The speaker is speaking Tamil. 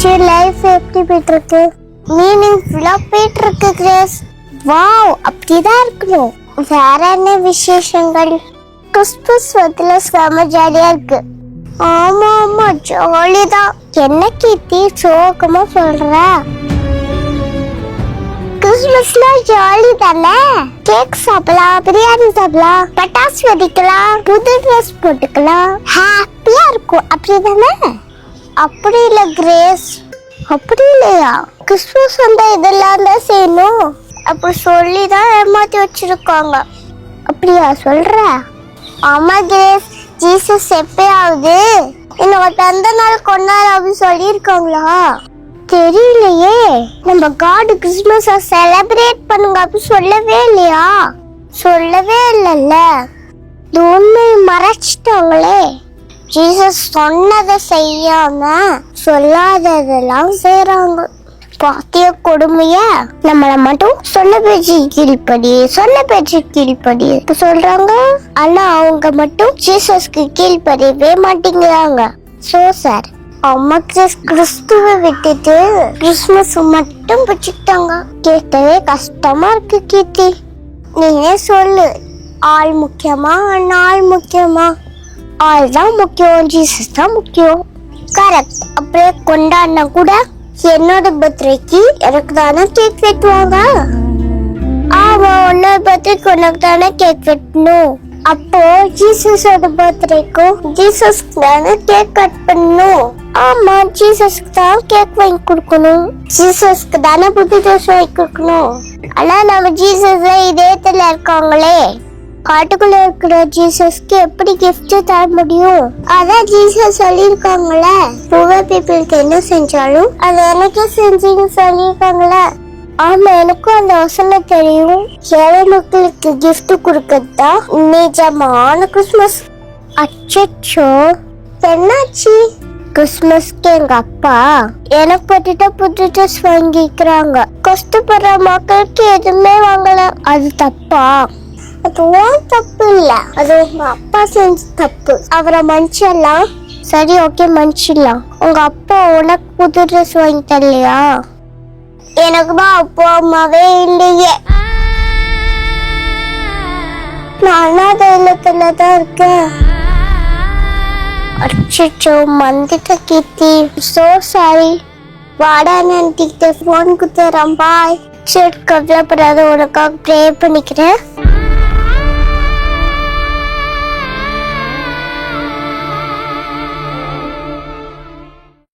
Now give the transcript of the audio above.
என்னாச்சு லைஃப் எப்படி போயிட்டு இருக்கு மீனிங்ஃபுல்லா போயிட்டு இருக்கு கிரேஸ். வாவ் அப்படிதான் இருக்கணும். வேற என்ன விசேஷங்கள்? கிறிஸ்துமஸ் வந்து செம ஜாலியா இருக்கு. ஆமா ஆமா ஜாலி தான். என்ன கீர்த்தி சோகமா சொல்ற? கிறிஸ்துமஸ்ல ஜாலி தானே? கேக் சாப்பிடலாம் பிரியாணி சாப்பிடலாம் பட்டாசு வெடிக்கலாம் புது ட்ரெஸ் போட்டுக்கலாம். ஹாப்பியா இருக்கும் அப்படிதானே? அப்படி இல்ல கிரேஸ். அப்படி இல்லையா? கிறிஸ்மஸ் வந்தா இதெல்லாம் தான் செய்யணும். அப்படி சொல்லி தான் ஏமாத்தி வச்சிருக்காங்க. அப்படியா சொல்ற? ஆமா கிரேஸ். ஜீசஸ் எப்பயாவது என்னோட தந்த நாள் கொண்டாடு அப்படின்னு சொல்லியிருக்காங்களா? தெரியலையே. நம்ம காடு கிறிஸ்மஸ செலிப்ரேட் பண்ணுங்க அப்படி சொல்லவே இல்லையா? சொல்லவே இல்லைல்ல. இது உண்மையை மறைச்சிட்டாங்களே. ஜீசஸ் சொன்னதை செய்யாம சொல்லாததெல்லாம் செய்யறாங்க பாத்திய கொடுமைய நம்மள மட்டும் சொன்ன பேச்சு கீழ்படி சொன்ன பேச்சு கீழ்படி சொல்றாங்க ஆனா அவங்க மட்டும் ஜீசஸ்க்கு கீழ்படியவே மாட்டேங்கிறாங்க. சோ சார் அம்மா கிறிஸ்துவ விட்டுட்டு கிறிஸ்மஸ் மட்டும் பிடிச்சிட்டாங்க கேட்கவே கஷ்டமா இருக்கு கீர்த்தி. நீயே சொல்லு ஆள் முக்கியமா நாள் முக்கியமா? ஆள் தான் முக்கியம் ஜீசஸ் தான் முக்கியம். கரெக்ட் அப்படியே கொண்டாடினா கூட என்னோட பர்த்டேக்கு எனக்கு தானே கேக் வெட்டுவாங்க? ஆமா உன்னோட பர்த்டேக்கு உனக்கு தானே கேக் வெட்டணும். அப்போ ஜீசஸோட பர்த்டேக்கும் ஜீசஸ்க்கு தானே கேக் கட் பண்ணணும். ஆமா ஜீசஸ்க்கு தான் கேக் வாங்கி கொடுக்கணும். ஜீசஸ்க்கு தானே புது ட்ரெஸ் வாங்கி கொடுக்கணும். ஆனா நம்ம ஜீசஸ் இதயத்துல இருக்காங்களே. காட்டுக்குள்ள இருக்கிற ஜீசஸ்க்கு எப்படி கிஃப்ட் தர முடியும்? அதான் ஜீசஸ் சொல்லியிருக்காங்களே புவர் பீப்புளுக்கு என்ன செஞ்சாலும் அது எனக்கு செஞ்சுன்னு சொல்லியிருக்காங்களே ஆமா எனக்கும் அந்த வசனம் தெரியும். ஏழை மக்களுக்கு கிஃப்ட் கொடுக்கறது தான் நிஜமான கிறிஸ்மஸ் அச்சோ என்னாச்சு? கிறிஸ்மஸ்க்கு எங்க அப்பா எனக்கு பட்டுட்டு புது ட்ரெஸ் வாங்கிக்கிறாங்க கஷ்டப்படுற மக்களுக்கு எதுவுமே வாங்கல. அது தப்பா? அது ஓன் தப்பு இல்ல அது உங்க அப்பா செஞ்ச தப்பு. அவரை மன்னிச்சிடலாம் சரி ஓகே மன்னிச்சிடலாம். உங்க அப்பா உனக்கு புது ட்ரெஸ் வாங்கி தரலையா? எனக்கு தான் அப்பா அம்மாவே இல்லையே. நான் அனாத இல்லத்துல தான் இருக்கேன். அச்சோ மந்திட்ட கீர்த்தி சோ சாரி வாடா நன்றிக்கிட்ட ஃபோன் குத்துறேன் பாய் சரி கவலைப்படாத உனக்காக ப்ரே பண்ணிக்கிறேன்.